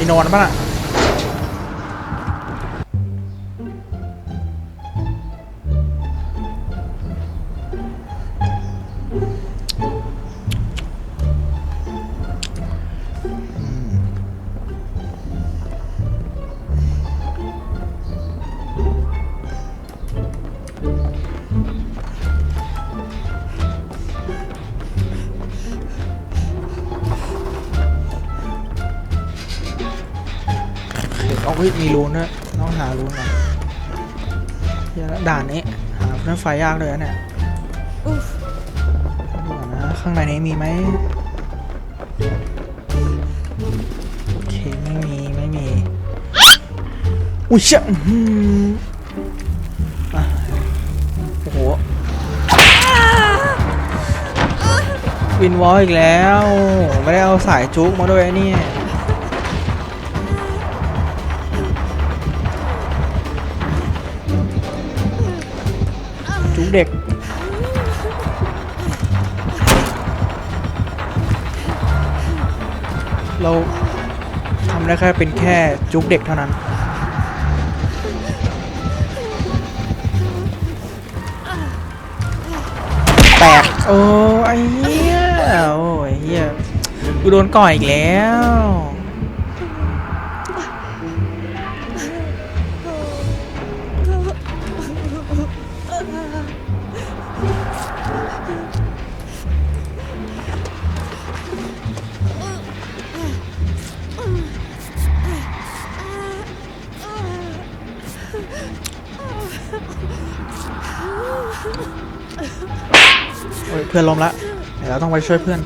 มีนอนป่ะน่ะ ฮ้ยมีรูนด้วยต้องหารูนก่อนเดี๋ยวนะด่านนี้หาเพื่อนไฟยากเลยนะเนี่ยดูก่อนนะข้างในนี้มีไหมโอเคไม่มีไม่มีอุ้ยเชี่ยอื้อหืออะโอ้โหวินวอลอีกแล้ว ไม่ได้เอาสายจุกมาด้วยเนี่ เด็กเราทำได้แค่เป็นแค่จุกเด็กเท่านั้น แตก โอ้ไอ้เหี้ย โอ้ไอ้เหี้ย กูโดนก่อยอีกแล้ว โอ้ยเพื่อนล้มละเดี๋ยวเราต้องไปช่วยเพื่อน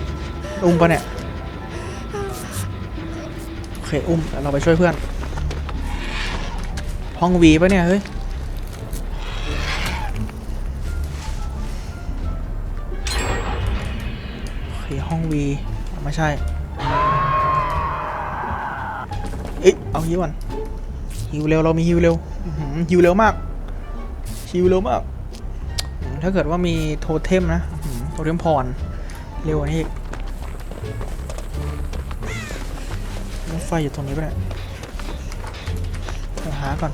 อุ้มปะเนี่ย โอเค อุ้มเราไปช่วยเพื่อน ห้องวีปะเนี่ย เฮ้ย โอเค ห้องวีไม่ใช่ เอ๊ะ เอาฮิวก่อนฮิวเร็ว เรามีฮิวเร็วหิวเร็วมากฮิวเร็วมาก ถ้าเกิดว่ามีโทเทมนะโทเทมพร เร็วกว่านี้อีกรถไฟอยู่ตรงนี้ปะเนี่ยหาก่อน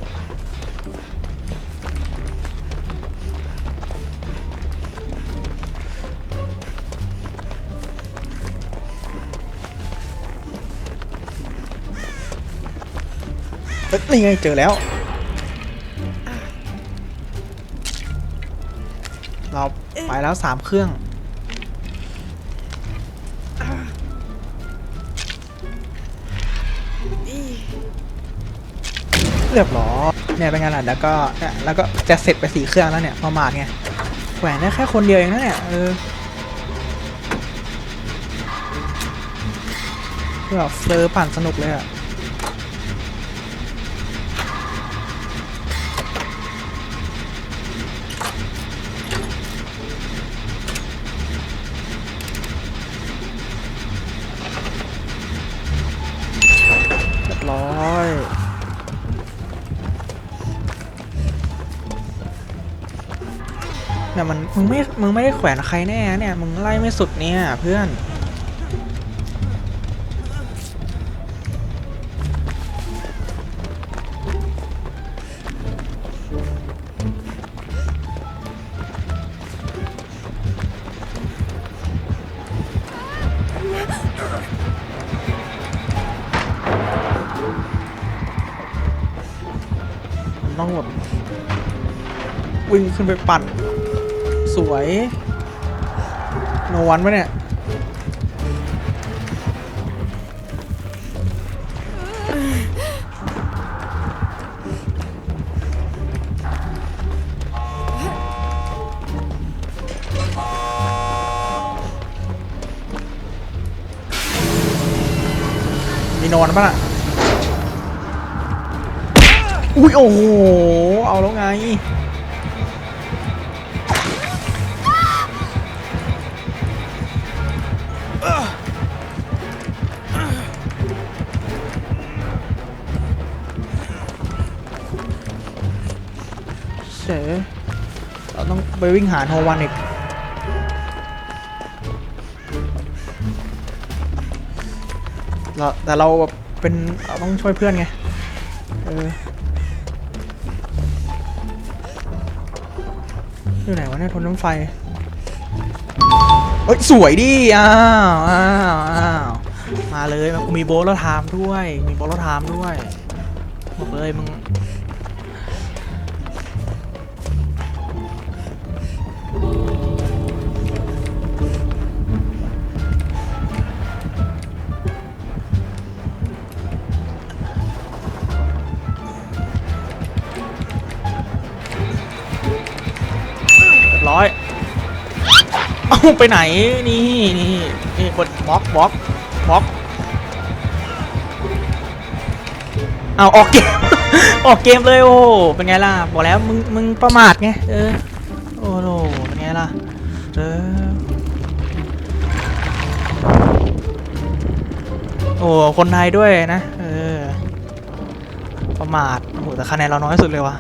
นี่ไงเจอแล้ว ไปแล้วสามเครื่อง เรียบร้อยเนี่ยเป็นไงล่ะแล้วก็เนี่ยแล้วก็จะเสร็จไปสี่เครื่องแล้วเนี่ยประมาทไงแขวนได้แค่คนเดียวเองนะเนี่ยเออคือแบบเฟลอปั่นสนุกเลยอะ เนี่มันมึงไม่มึงไม่ได้แขวนใครแน่เนี่ยมึงไล่ไม่สุดเนี่ยเพื่อนมันต้องแบบวิ่งขึ้นไปปั่น วย โนวันปะเนี่ย มีนอนปะน่ะ อุ้ย โอ้โห เอาแล้วไง เสเราต้องไปวิ่งหาโนวันอีกเราแต่เราแบบเป็นเราต้องช่วยเพื่อนไง เอออยู่ไหนวะเนี่ยทนน้ำไฟเฮ้ย สวยดิ อ้าว อ้าว อ้าว มาเลยมากูมีโบแล้วไทม์ด้วย มีโบแล้วไทม์ด้วยบอกเลยมึง ร้อยเอ้าไปไหนนี่นี่นี่กดบล็อกบล็อกบล็อกเอาออกเกม ออกเกมเลยโอ้เป็นไงล่ะบอกแล้วมึงมึงประมาทไงเออโอ้โหเป็นไงล่ะเออโอ้คนไทยด้วยนะเออประมาทโอ้โหแต่คะแนนเราน้อยสุดเลยว่ะ